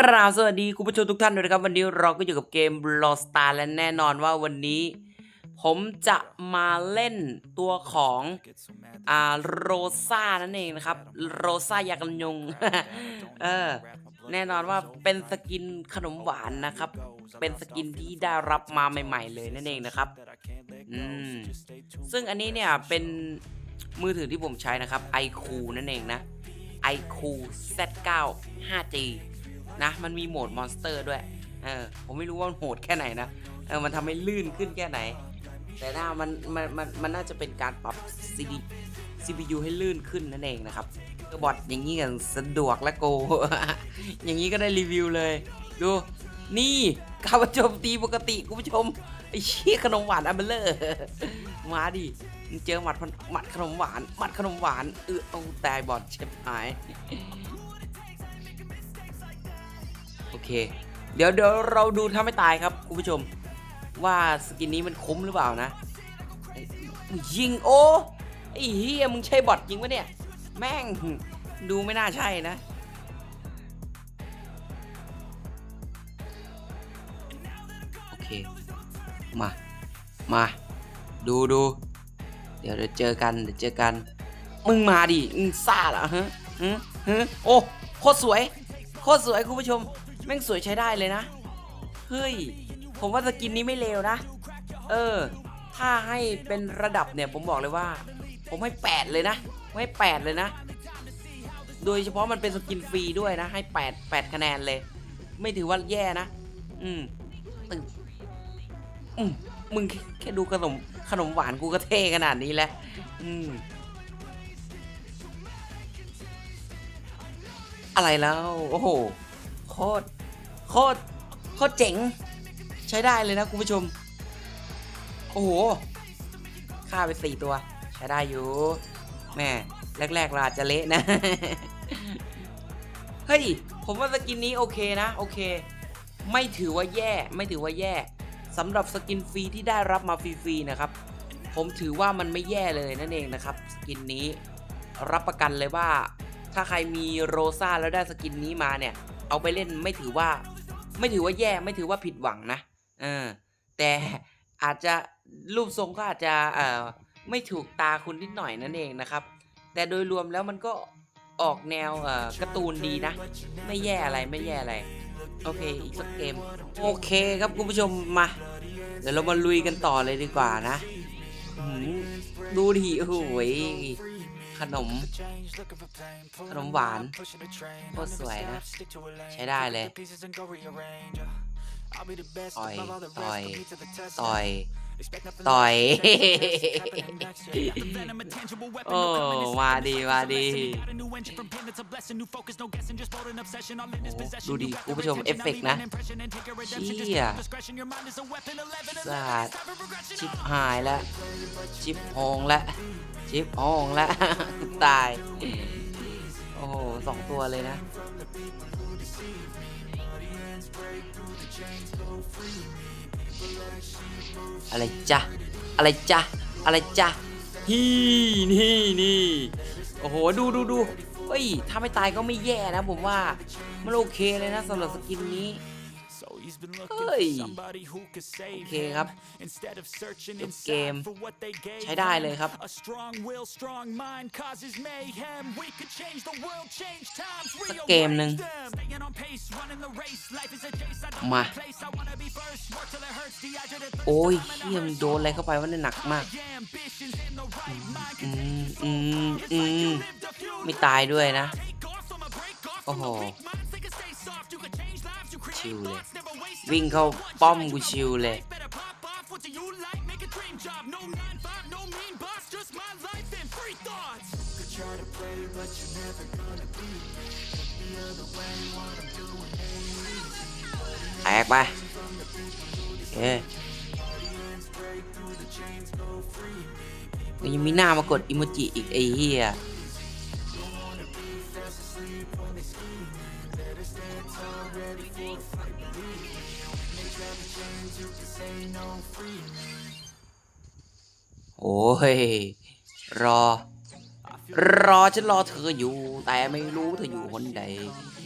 ราบสวัสดีคุณผู้ชมทุกท่านด้วยนะครับ วันนี้เราก็อยู่กับเกม l o Star และแน่นอนว่าวันนี้ ผมจะมาเล่นตัวของอ่าโรซ่านั่นเองนะครับโรซ่ายากันยงเออแน่นอนว่าเป็นสกินขนมหวานนะครับ เป็นสกินที่ได้รับมาใหม่ ๆ เลยนั่นเองนะครับอืมซึ่งอันนี้เนี่ยเป็นมือถือที่ผมใช้นะครับ iQ นั่นเองนะ iQ Z9 5G นะ มันมีโหมดมอนสเตอร์ด้วย เออ ผมไม่รู้ว่ามันโหดแค่ไหนนะ เออ มันทำให้ลื่นขึ้นแค่ไหน แต่น่ามัน มัน มัน มันน่าจะเป็นการปรับ CD CPU ให้ลื่นขึ้นนั่นเองนะครับก็บอทอย่างนี้กันสะดวกและโก อย่างนี้ก็ได้รีวิวเลย ดู นี่ข้าพโจมตีปกติคุณผู้ชม ไอ้ชี่ยขนมหวานอัมเบลเลอร์ มาดิเจอหมัดหมัดขนมหวาน หมัดขนมหวาน เออเอาตายบอดเจ็บหาย เค เดี๋ยวเดี๋ยวเราดูถ้าไม่ตายครับคุณผู้ชม ว่าสกินนี้มันคุ้มหรือเปล่านะ ยิงโอ้ไอ้เฮียมึงใช่บอทยิงวะเนี่ย แม่งดูไม่น่าใช่นะ โอเค มา มา ดูดู เดี๋ยวเดี๋ยวเจอกัน เดี๋ยวเจอกัน มึงมาดิ มึงซ่าเหรอฮะฮะฮะโอ้ โคตรสวย โคตรสวยคุณผู้ชม แม่งสวยใช้ได้เลยนะ เฮ้ย ผมว่าสกินนี้ไม่เลวนะ เออ ถ้าให้เป็นระดับเนี่ยผมบอกเลยว่า ผมให้ 8 เลยนะผมให้8เลยนะ โดยเฉพาะมันเป็นสกินฟรีด้วยนะ ให้ 8 8คะแนนเลย ไม่ถือว่าแย่นะ อืมตึงอืมมึงแค่แค่ดูขนมขนมหวานกูก็เท่ขนาดนี้แล้วอืมอะไรแล้ว โอ้โห โคตรโคตรโคตรเจ๋ง ใช้ได้เลยนะคุณผู้ชม โอ้โหฆ่าไปสี่ตัว ใช้ได้อยู่แม่แรกๆเราอาจจะเละนะ เฮ้ย ผมว่าสกินนี้โอเคนะ โอเค ไม่ถือว่าแย่ไม่ถือว่าแย่สำหรับสกินฟรีที่ได้รับมาฟรีๆนะครับ ผมถือว่ามันไม่แย่เลยนั่นเองนะครับ สกินนี้รับประกันเลยว่า ถ้าใครมีโรซ่าแล้วได้สกินนี้มาเนี่ย เอาไปเล่นไม่ถือว่า ไม่ถือว่าแย่ไม่ถือว่าผิดหวังนะเออแต่อาจจะรูปทรงก็อาจจะเอ่อไม่ถูกตาคุณนิดหน่อยนั่นเองนะครับ แต่โดยรวมแล้วมันก็ออกแนวเอ่อการ์ตูนดีนะ ไม่แย่อะไรไม่แย่อะไร โอเค อีกสักเกม โอเคครับคุณผู้ชมมา เดี๋ยวเรามาลุยกันต่อเลยดีกว่านะ ดูดิโอ้โหย ขนม ขนมหวานโคตรสวยนะ ใช้ได้เลย ต่อยต่อยต่อยต่อย โอ้มาดีมาดีโอ้ดูดิคุณผู้ชมเอฟเฟกต์นะเชี่ยสาดชิบหายแล้วชิบโฮงแล้วชิบโฮงแล้วตาย โอ้โหสองตัวเลยนะ อะไรจ๊ะอะไรจ๊ะอะไรจ๊ะฮีนี่นี่โอ้โหดูดูดูเฮ้ยถ้าไม่ตายก็ไม่แย่นะผมว่ามันโอเคเลยนะสำหรับสกินนี้ เฮ้ยโอเคครับจบเกมใช้ได้เลยครับสักเกมหนึ่งมา โอ้ยเฮียมนโดนอะไรเข้าไปวะเนี่ยหนักมาก อืมอืมอืมไม่ตายด้วยนะ โอ้โห ชิวเลย วิ่งเข้าป้อมกูชิวเลยแตกไปเอ้ยยังมีหน้ามากดอิโมจิอีกไอ้เหี้ย โอ้ย รอ รอฉันรอเธออยู่ แต่ไม่รู้เธออยู่คนใด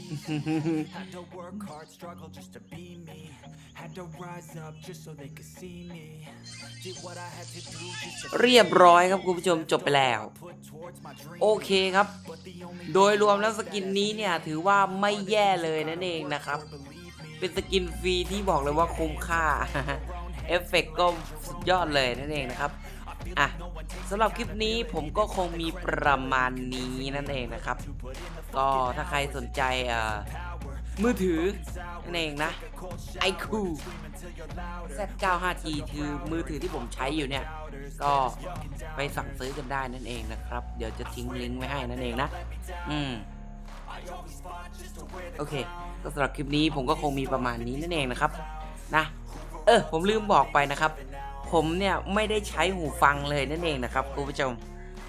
Had to work hard, struggle just to be me. Had to rise up just so they could see me. Did what I had to do just to เรียบร้อยครับคุณผู้ชมจบไปแล้ว put towards my dream. โอเคครับ But the only โดยรวมแล้วสกินนี้เนี่ยถือว่าไม่แย่เลยนั่นเองนะครับเป็นสกินฟรีที่บอกเลยว่าคุ้มค่า เอฟเฟกต์ก็สุดยอดเลยนั่นเองนะครับ อะสำหรับคลิปนี้ผมก็คงมีประมาณนี้นั่นเองนะครับ ก็ถ้าใครสนใจเอ่อมือถือนั่นเองนะ iQ Z95G คือมือถือที่ผมใช้อยู่เนี่ย ก็ไปสั่งซื้อกันได้นั่นเองนะครับ เดี๋ยวจะทิ้งลิงก์ไว้ให้นั่นเองนะ อืม โอเค ก็สำหรับคลิปนี้ผมก็คงมีประมาณนี้นั่นเองนะครับ นะ เออ ผมลืมบอกไปนะครับ ผมเนี่ยไม่ได้ใช้หูฟังเลยนั่นเองนะครับคุณผู้ชม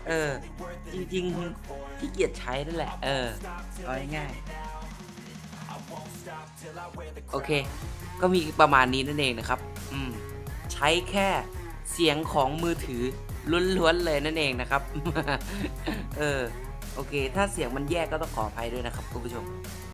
เออ จริงๆที่เกียจใช้นั่นแหละ เออเอาง่ายโอเค ก็มีประมาณนี้นั่นเองนะครับ อืม ใช้แค่เสียงของมือถือล้วนๆเลยนั่นเองนะครับ เออ โอเค ถ้าเสียงมันแย่ก็ต้องขออภัยด้วยนะครับคุณผู้ชม